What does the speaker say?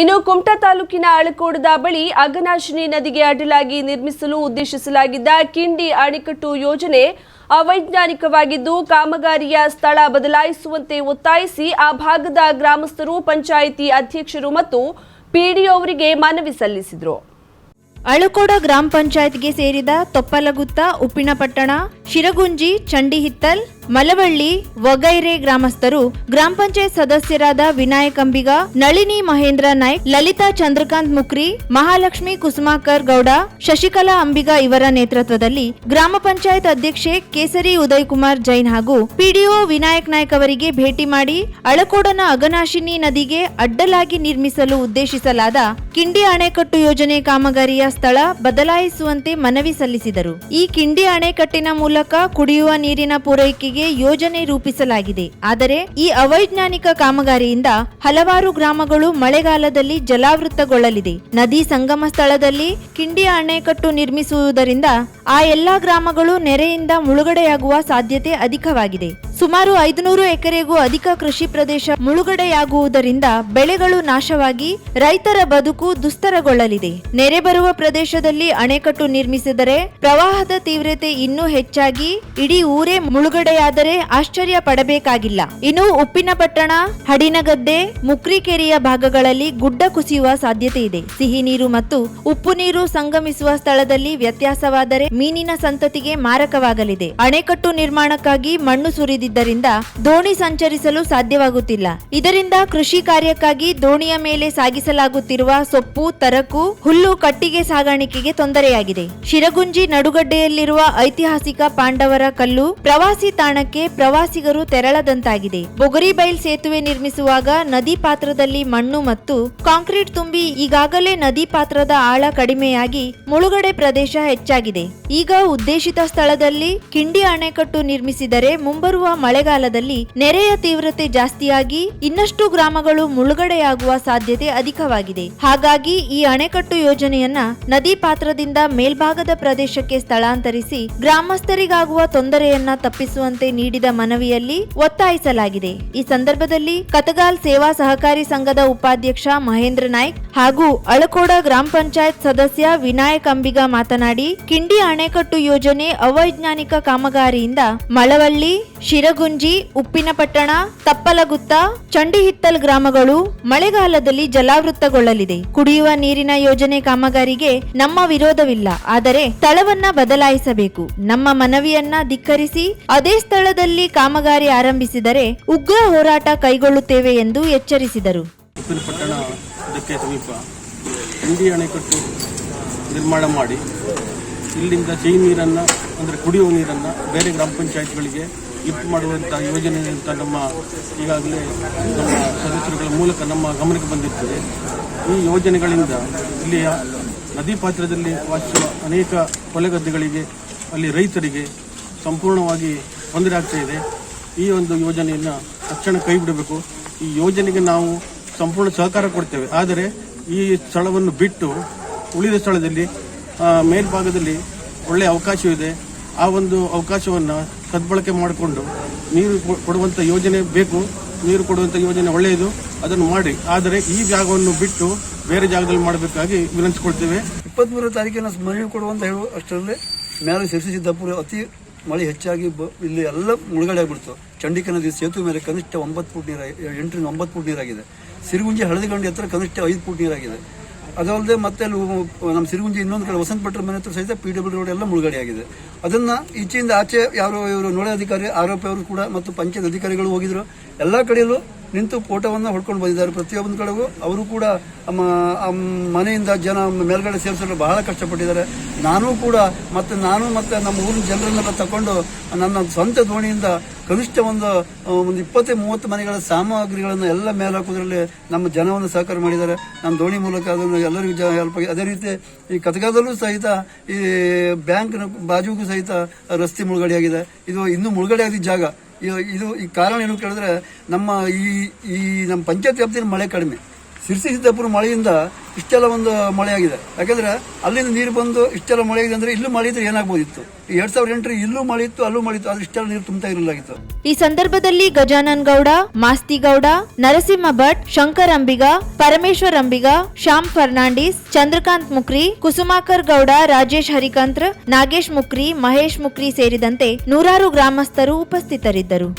ಇನ್ನು ಕುಮಟಾ ತಾಲೂಕಿನ ಅಳಕೋಡದ ಬಳಿ ಅಘನಾಶಿನಿ ನದಿಗೆ ಅಡ್ಡಲಾಗಿ ನಿರ್ಮಿಸಲು ಉದ್ದೇಶಿಸಲಾಗಿದ್ದ ಕಿಂಡಿ ಅಣೆಕಟ್ಟು ಯೋಜನೆ ಅವೈಜ್ಞಾನಿಕವಾಗಿದ್ದು, ಕಾಮಗಾರಿಯ ಸ್ಥಳ ಬದಲಾಯಿಸುವಂತೆ ಒತ್ತಾಯಿಸಿ ಆ ಭಾಗದ ಗ್ರಾಮಸ್ಥರು, ಪಂಚಾಯಿತಿ ಅಧ್ಯಕ್ಷರು ಮತ್ತು ಪಿಡಿಒ ಅವರಿಗೆ ಮನವಿ ಸಲ್ಲಿಸಿದರು. ಅಳಕೋಡ ಗ್ರಾಮ ಪಂಚಾಯತ್ಗೆ ಸೇರಿದ ತೊಪ್ಪಲಗುತ್ತ, ಉಪ್ಪಿನಪಟ್ಟಣ, ಶಿರಗುಂಜಿ, ಚಂಡಿಹಿತ್ತಲ್ ಮಲವಳ್ಳಿ, ವಗೈರೆ ಗ್ರಾಮಸ್ಥರು ಗ್ರಾಮ ಪಂಚಾಯತ್ ಸದಸ್ಯರಾದ ವಿನಾಯಕ್ ಅಂಬಿಗ, ನಳಿನಿ ಮಹೇಂದ್ರ ನಾಯ್ಕ್, ಲಲಿತಾ ಚಂದ್ರಕಾಂತ್ ಮುಕ್ರಿ, ಮಹಾಲಕ್ಷ್ಮಿ ಕುಸುಮಾಕರ್ ಗೌಡ, ಶಶಿಕಲಾ ಅಂಬಿಗ ಇವರ ನೇತೃತ್ವದಲ್ಲಿ ಗ್ರಾಮ ಪಂಚಾಯತ್ ಅಧ್ಯಕ್ಷೆ ಕೇಸರಿ ಉದಯ್ ಕುಮಾರ್ ಜೈನ್ ಹಾಗೂ ಪಿಡಿಒ ವಿನಾಯಕ್ ನಾಯ್ಕ್ ಅವರಿಗೆ ಭೇಟಿ ಮಾಡಿ ಅಳಕೋಡನ ಅಗನಾಶಿನಿ ನದಿಗೆ ಅಡ್ಡಲಾಗಿ ನಿರ್ಮಿಸಲು ಉದ್ದೇಶಿಸಲಾದ ಕಿಂಡಿ ಅಣೆಕಟ್ಟು ಯೋಜನೆ ಕಾಮಗಾರಿಯ ಸ್ಥಳ ಬದಲಾಯಿಸುವಂತೆ ಮನವಿ ಸಲ್ಲಿಸಿದರು. ಈ ಕಿಂಡಿ ಅಣೆಕಟ್ಟಿನ ಮೂಲಕ ಕುಡಿಯುವ ನೀರಿನ ಪೂರೈಕೆಗೆ ಯೋಜನೆ ರೂಪಿಸಲಾಗಿದೆ. ಆದರೆ ಈ ಅವೈಜ್ಞಾನಿಕ ಕಾಮಗಾರಿಯಿಂದ ಹಲವಾರು ಗ್ರಾಮಗಳು ಮಳೆಗಾಲದಲ್ಲಿ ಜಲಾವೃತಗೊಳ್ಳಲಿದೆ. ನದಿ ಸಂಗಮ ಸ್ಥಳದಲ್ಲಿ ಕಿಂಡಿ ಅಣೆಕಟ್ಟು ನಿರ್ಮಿಸುವುದರಿಂದ ಆ ಎಲ್ಲಾ ಗ್ರಾಮಗಳು ನೆರೆಯಿಂದ ಮುಳುಗಡೆಯಾಗುವ ಸಾಧ್ಯತೆ ಅಧಿಕವಾಗಿದೆ. ಸುಮಾರು ಐದುನೂರು ಎಕರೆಗೂ ಅಧಿಕ ಕೃಷಿ ಪ್ರದೇಶ ಮುಳುಗಡೆಯಾಗುವುದರಿಂದ ಬೆಳೆಗಳು ನಾಶವಾಗಿ ರೈತರ ಬದುಕು ದುಸ್ತರಗೊಳ್ಳಲಿದೆ. ನೆರೆ ಬರುವ ಪ್ರದೇಶದಲ್ಲಿ ಅಣೆಕಟ್ಟು ನಿರ್ಮಿಸಿದರೆ ಪ್ರವಾಹದ ತೀವ್ರತೆ ಇನ್ನೂ ಹೆಚ್ಚಾಗಿ ಇಡೀ ಊರೇ ಮುಳುಗಡೆಯಾದರೆ ಆಶ್ಚರ್ಯ ಪಡಬೇಕಾಗಿಲ್ಲ. ಇನ್ನು ಉಪ್ಪಿನಪಟ್ಟಣ ಹಡಿನಗದ್ದೆ, ಮುಕ್ರಿಕೆರೆಯ ಭಾಗಗಳಲ್ಲಿ ಗುಡ್ಡ ಕುಸಿಯುವ ಸಾಧ್ಯತೆ ಇದೆ. ಸಿಹಿ ನೀರು ಮತ್ತು ಉಪ್ಪು ನೀರು ಸಂಗಮಿಸುವ ಸ್ಥಳದಲ್ಲಿ ವ್ಯತ್ಯಾಸವಾದರೆ ಮೀನಿನ ಸಂತತಿಗೆ ಮಾರಕವಾಗಲಿದೆ. ಅಣೆಕಟ್ಟು ನಿರ್ಮಾಣಕ್ಕಾಗಿ ಮಣ್ಣು ಸುರಿದಿದ್ದರಿಂದ ದೋಣಿ ಸಂಚರಿಸಲು ಸಾಧ್ಯವಾಗುತ್ತಿಲ್ಲ. ಇದರಿಂದ ಕೃಷಿ ಕಾರ್ಯಕ್ಕಾಗಿ ದೋಣಿಯ ಮೇಲೆ ಸಾಗಿಸಲಾಗುತ್ತಿರುವ ಸೊಪ್ಪು ತರಕು ಹುಲ್ಲು ಕಟ್ಟಿಗೆ ಸಾಗಾಣಿಕೆಗೆ ತೊಂದರೆಯಾಗಿದೆ. ಶಿರಗುಂಜಿ ನಡುಗಡ್ಡೆಯಲ್ಲಿರುವ ಐತಿಹಾಸಿಕ ಪಾಂಡವರ ಕಲ್ಲು ಪ್ರವಾಸಿ ತಾಣಕ್ಕೆ ಪ್ರವಾಸಿಗರು ತೆರಳದಂತಾಗಿದೆ. ಬೊಗರಿಬೈಲ್ ಸೇತುವೆ ನಿರ್ಮಿಸುವಾಗ ನದಿ ಪಾತ್ರದಲ್ಲಿ ಮಣ್ಣು ಮತ್ತು ಕಾಂಕ್ರೀಟ್ ತುಂಬಿ ಈಗಾಗಲೇ ನದಿ ಪಾತ್ರದ ಆಳ ಕಡಿಮೆಯಾಗಿ ಮುಳುಗಡೆ ಪ್ರದೇಶ ಹೆಚ್ಚಾಗಿದೆ. ಈಗ ಉದ್ದೇಶಿತ ಸ್ಥಳದಲ್ಲಿ ಕಿಂಡಿ ಅಣೆಕಟ್ಟು ನಿರ್ಮಿಸಿದರೆ ಮುಂಬರುವ ಮಳೆಗಾಲದಲ್ಲಿ ನೆರೆಯ ತೀವ್ರತೆ ಜಾಸ್ತಿಯಾಗಿ ಇನ್ನಷ್ಟು ಗ್ರಾಮಗಳು ಮುಳುಗಡೆಯಾಗುವ ಸಾಧ್ಯತೆ ಅಧಿಕವಾಗಿದೆ. ಹಾಗಾಗಿ ಈ ಅಣೆಕಟ್ಟು ಯೋಜನೆಯನ್ನ ನದಿ ಪಾತ್ರದಿಂದ ಮೇಲ್ಭಾಗದ ಪ್ರದೇಶಕ್ಕೆ ಸ್ಥಳಾಂತರಿಸಿ ಗ್ರಾಮಸ್ಥರಿಗಾಗುವ ತೊಂದರೆಯನ್ನ ತಪ್ಪಿಸುವಂತೆ ನೀಡಿದ ಮನವಿಯಲ್ಲಿ ಒತ್ತಾಯಿಸಲಾಗಿದೆ. ಈ ಸಂದರ್ಭದಲ್ಲಿ ಕತಗಾಲ್ ಸೇವಾ ಸಹಕಾರಿ ಸಂಘದ ಉಪಾಧ್ಯಕ್ಷ ಮಹೇಂದ್ರ ನಾಯ್ಕ್ ಹಾಗೂ ಅಳಕೋಡ ಗ್ರಾಮ ಪಂಚಾಯತ್ ಸದಸ್ಯ ವಿನಾಯಕ್ ಅಂಬಿಗ ಮಾತನಾಡಿ, ಕಿಂಡಿ ಅಣೆಕಟ್ಟು ಯೋಜನೆ ಅವೈಜ್ಞಾನಿಕ ಕಾಮಗಾರಿಯಿಂದ ಮಳವಳ್ಳಿ ಶಿರಗುಂಜಿ ಉಪ್ಪಿನಪಟ್ಟಣ ತಪ್ಪಲಗುತ್ತ, ಚಂಡಿಹಿತ್ತಲ್ ಗ್ರಾಮಗಳು ಮಳೆಗಾಲದಲ್ಲಿ ಜಲಾವೃತಗೊಳ್ಳಲಿದೆ ಕುಡಿಯುವ ನೀರಿನ ಯೋಜನೆ ಕಾಮಗಾರಿಗೆ ನಮ್ಮ ವಿರೋಧವಿಲ್ಲ. ಆದರೆ ಸ್ಥಳವನ್ನ ಬದಲಾಯಿಸಬೇಕು. ನಮ್ಮ ಮನವಿಯನ್ನ ಧಿಕ್ಕರಿಸಿ ಅದೇ ಸ್ಥಳದಲ್ಲಿ ಕಾಮಗಾರಿ ಆರಂಭಿಸಿದರೆ ಉಗ್ರ ಹೋರಾಟ ಕೈಗೊಳ್ಳುತ್ತೇವೆ ಎಂದು ಎಚ್ಚರಿಸಿದರು. ನಿರ್ಮಾಣ ಮಾಡಿ, ಇಲ್ಲಿಂದ ಸಿಹಿ ನೀರನ್ನು, ಅಂದರೆ ಕುಡಿಯುವ ನೀರನ್ನು ಬೇರೆ ಗ್ರಾಮ ಪಂಚಾಯತ್ಗಳಿಗೆ ಲಿಫ್ಟ್ ಮಾಡುವಂಥ ಯೋಜನೆ ಅಂತ ನಮ್ಮ ಈಗಾಗಲೇ ನಮ್ಮ ಸದಸ್ಯರುಗಳ ಮೂಲಕ ನಮ್ಮ ಗಮನಕ್ಕೆ ಬಂದಿರ್ತದೆ. ಈ ಯೋಜನೆಗಳಿಂದ ಇಲ್ಲಿಯ ನದಿ ಪಾತ್ರದಲ್ಲಿ ವಾಸಿಸುವ ಅನೇಕ ಹೊಲಗದ್ದೆಗಳಿಗೆ ಅಲ್ಲಿ ರೈತರಿಗೆ ಸಂಪೂರ್ಣವಾಗಿ ತೊಂದರೆ ಆಗ್ತಾ ಇದೆ. ಈ ಒಂದು ಯೋಜನೆಯನ್ನು ತಕ್ಷಣ ಕೈ ಬಿಡಬೇಕು. ಈ ಯೋಜನೆಗೆ ನಾವು ಸಂಪೂರ್ಣ ಸಹಕಾರ ಕೊಡ್ತೇವೆ. ಆದರೆ ಈ ಸ್ಥಳವನ್ನು ಬಿಟ್ಟು ಉಳಿದ ಸ್ಥಳದಲ್ಲಿ ಮೇಲ್ಭಾಗದಲ್ಲಿ ಒಳ್ಳೆಯ ಅವಕಾಶವಿದೆ. ಆ ಒಂದು ಅವಕಾಶವನ್ನು ಸದ್ಬಳಕೆ ಮಾಡಿಕೊಂಡು ನೀರು ಕೊಡುವಂಥ ಯೋಜನೆ ಬೇಕು. ನೀರು ಕೊಡುವಂಥ ಯೋಜನೆ ಒಳ್ಳೆಯದು. ಅದನ್ನು ಮಾಡಿ. ಆದರೆ ಈ ಜಾಗವನ್ನು ಬಿಟ್ಟು ಬೇರೆ ಜಾಗದಲ್ಲಿ ಮಾಡಬೇಕಾಗಿ ವಿನಂತಿಸ್ಕೊಳ್ತೇವೆ. ಇಪ್ಪತ್ಮೂರನೇ ತಾರೀಕಿನ ಮನೆ ಕೊಡುವಂತ ಹೇಳುವ ಅಷ್ಟರಲ್ಲೇ ಮೇಲೆ ಶಿರಸಿ ಅತಿ ಮಳೆ ಹೆಚ್ಚಾಗಿ ಇಲ್ಲಿ ಎಲ್ಲ ಮುಳುಗಡೆ ಆಗ್ಬಿಡ್ತು. ಚಂಡಿಕ ನದಿ ಸೇತುವೆ ಮೇಲೆ ಕನಿಷ್ಠ ಒಂಬತ್ತು ಫುಟ್ ನೀರು ಎಂಟರಿಂದ ಒಂಬತ್ತು ಫುಟ್ ನೀರಾಗಿದೆ. ಸಿರುಗುಂಜಿ ಹಳದಿಗಂಡಿ ಹತ್ರ ಕನಿಷ್ಠ ಐದು ಫುಟ್ ನೀರಾಗಿದೆ. ಅದಲ್ಲದೆ ಮತ್ತೆ ನಮ್ಮ ಸಿರಿಗುಂಜಿ ಇನ್ನೊಂದು ಕಡೆ ವಸಂತ ಭಟ್ರ ಮನೆ ಹತ್ರ ಸಹಿತ ಪಿ ಡಬ್ಲ್ಯೂ ರೋಡ್ ಎಲ್ಲ ಮುಳುಗಡೆ ಆಗಿದೆ. ಅದನ್ನ ಈಚೆಯಿಂದ ಆಚೆ ಯಾರೋ ಇವರು ನೋಡೋ ಅಧಿಕಾರಿ ಆರೋಪಿ ಅವರು ಕೂಡ ಮತ್ತು ಪಂಚಾಯತ್ ಅಧಿಕಾರಿಗಳು ಹೋಗಿದ್ರು. ಎಲ್ಲ ಕಡೆಯಲ್ಲೂ ನಿಂತು ಫೋಟೋವನ್ನು ಹೊಡ್ಕೊಂಡು ಬಂದಿದ್ದಾರೆ. ಪ್ರತಿಯೊಂದು ಕಡೆಗೂ ಅವರು ಕೂಡ ಮನೆಯಿಂದ ಜನ ಮೇಲ್ಗಡೆ ಸೇರಿಸಲು ಬಹಳ ಕಷ್ಟಪಟ್ಟಿದ್ದಾರೆ. ನಾನು ಕೂಡ ಮತ್ತೆ, ನಾನು ಮತ್ತೆ ನಮ್ಮ ಊರಿನ ಜನರನ್ನೆಲ್ಲ ತಕೊಂಡು ನನ್ನ ಸ್ವಂತ ದೋಣಿಯಿಂದ ಕನಿಷ್ಠ ಒಂದು ಒಂದು ಇಪ್ಪತ್ತು, ಮೂವತ್ತು ಮನೆಗಳ ಸಾಮಗ್ರಿಗಳನ್ನು ಎಲ್ಲ ಮೇಲೆ ಹಾಕೋದ್ರಲ್ಲಿ ನಮ್ಮ ಜನವನ್ನು ಸಹಕಾರ ಮಾಡಿದ್ದಾರೆ. ನಮ್ಮ ದೋಣಿ ಮೂಲಕ ಅದನ್ನು ಎಲ್ಲರಿಗೂ ಜ ಹೆಲ್ಪ್ ಆಗಿದೆ ಅದೇ ರೀತಿ ಈ ಕತಗದಲ್ಲೂ ಸಹಿತ, ಈ ಬ್ಯಾಂಕ್ನ ಬಾಜುಗೂ ಸಹಿತ ರಸ್ತೆ ಮುಳುಗಡೆಯಾಗಿದೆ. ಇದು ಇನ್ನೂ ಮುಳುಗಡೆ ಆಗಿದ್ದ ಜಾಗ ಇದು ಈ ಕಾರಣ ಏನು ಕೇಳಿದ್ರೆ, ನಮ್ಮ ಈ ಈ ನಮ್ಮ ಪಂಚಾಯತ್ ವ್ಯಾಪ್ತಿಯಲ್ಲಿ ಮಳೆ ಕಡಿಮೆ. ಸಿರ್ಸಿ ಸಿದ್ದಾಪುರ ಮಳೆಯಿಂದ ಇಷ್ಟೆಲ್ಲ ಒಂದು ಮಳೆಯಾಗಿದೆ. ಯಾಕಂದ್ರೆ ಅಲ್ಲಿಂದ ನೀರು ಬಂದು ಇಷ್ಟೆಲ್ಲ ಮಳೆ ಆಗಿದೆ ಅಂದ್ರೆ ಇಲ್ಲೂ ಮಳೆ ಇದ್ರೆ ಏನಾಗಬಹುದಿತ್ತು ಎರಡ್ ಸಾವಿರದ ಎಂಟರ ಇಲ್ಲೂ ಮಳೆ ಇತ್ತು, ಅಲ್ಲೂ ಮಳೆ ಇತ್ತು, ಆದ್ರೆ ಇಷ್ಟೆಲ್ಲ ನೀರು ತುಂಬ್ತಾ ಇರಲಾಗಿತ್ತು. ಈ ಸಂದರ್ಭದಲ್ಲಿ ಗಜಾನನ್ ಗೌಡ ಮಾಸ್ತಿಗೌಡ, ನರಸಿಂಹ ಭಟ್, ಶಂಕರ್ ಅಂಬಿಗ, ಪರಮೇಶ್ವರ್ ಅಂಬಿಗ, ಶ್ಯಾಮ್ ಫರ್ನಾಂಡಿಸ್, ಚಂದ್ರಕಾಂತ್ ಮುಕ್ರಿ, ಕುಸುಮಾಕರ್ ಗೌಡ, ರಾಜೇಶ್ ಹರಿಕಂತ್ರ, ನಾಗೇಶ್ ಮುಖ್ರಿ ಮಹೇಶ್ ಮುಖ್ರಿ ಸೇರಿದಂತೆ ನೂರಾರು ಗ್ರಾಮಸ್ಥರು ಉಪಸ್ಥಿತರಿದ್ದರು.